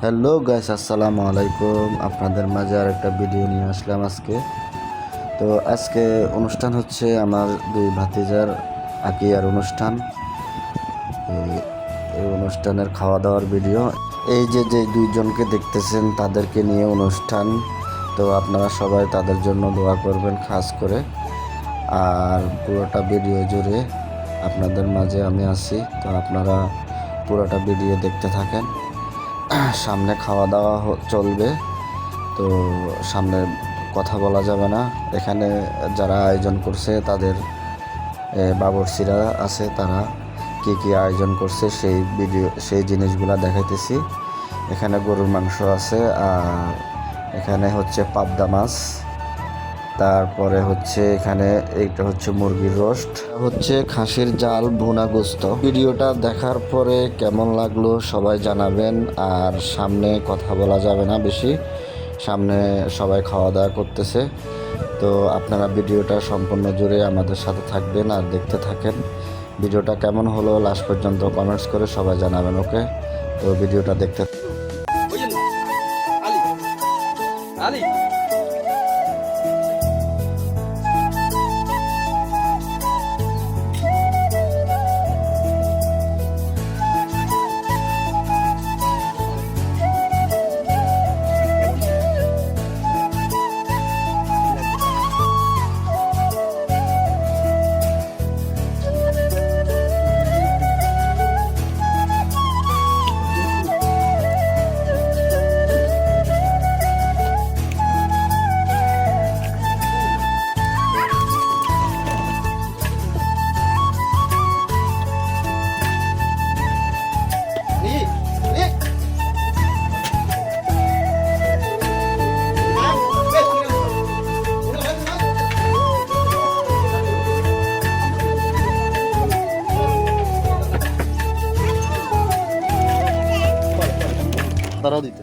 Hello guys আসসালামু আলাইকুম আপনাদের মাঝে আর একটা ভিডিও নিয়ে আসলাম আজকে। তো আজকে অনুষ্ঠান হচ্ছে আমার দুই ভাতিজার আকিয়ার অনুষ্ঠান। এই- অনুষ্ঠানের খাওয়া দাওয়ার ভিডিও এই যে যে দুইজনকে দেখতেছেন, তাদেরকে নিয়ে অনুষ্ঠান। তো আপনারা সবাই তাদের জন্য দোয়া করবেন খাস করে। আর পুরোটা ভিডিও জুড়ে আপনাদের মাঝে আমি আছি। তো আপনারা পুরোটা ভিডিও দেখতে থাকেন। সামনে খাওয়া দাওয়া চলবে, তো সামনে কথা বলা যাবে না। এখানে যারা আয়োজন করছে তাদের বাবরসিরা আছে, তারা কী কী আয়োজন করছে সেই ভিডিও, সেই জিনিসগুলো দেখাইতেছি। এখানে গরুর মাংস আছে, আর এখানে হচ্ছে পাবদা মাছ। তারপরে হচ্ছে এখানে এইটা হচ্ছে মুরগির রোস্ট। হচ্ছে খাসির জাল ভুনা গোস্ত। ভিডিওটা দেখার পরে কেমন লাগল সবাই জানাবেন, আর সামনে কথা বলা যাবে না বেশি। সামনে সবাই খাওয়া দাওয়া করতেছে। তো আপনারা ভিডিওটা সম্পূর্ণ জুড়ে আমাদের সাথে থাকবেন আর দেখতে থাকেন। ভিডিওটা কেমন হলো লাস্ট পর্যন্ত কমেন্টস করে সবাই জানাবেন, ওকে? তো ভিডিওটা দেখতে আলি। তারাও দিতে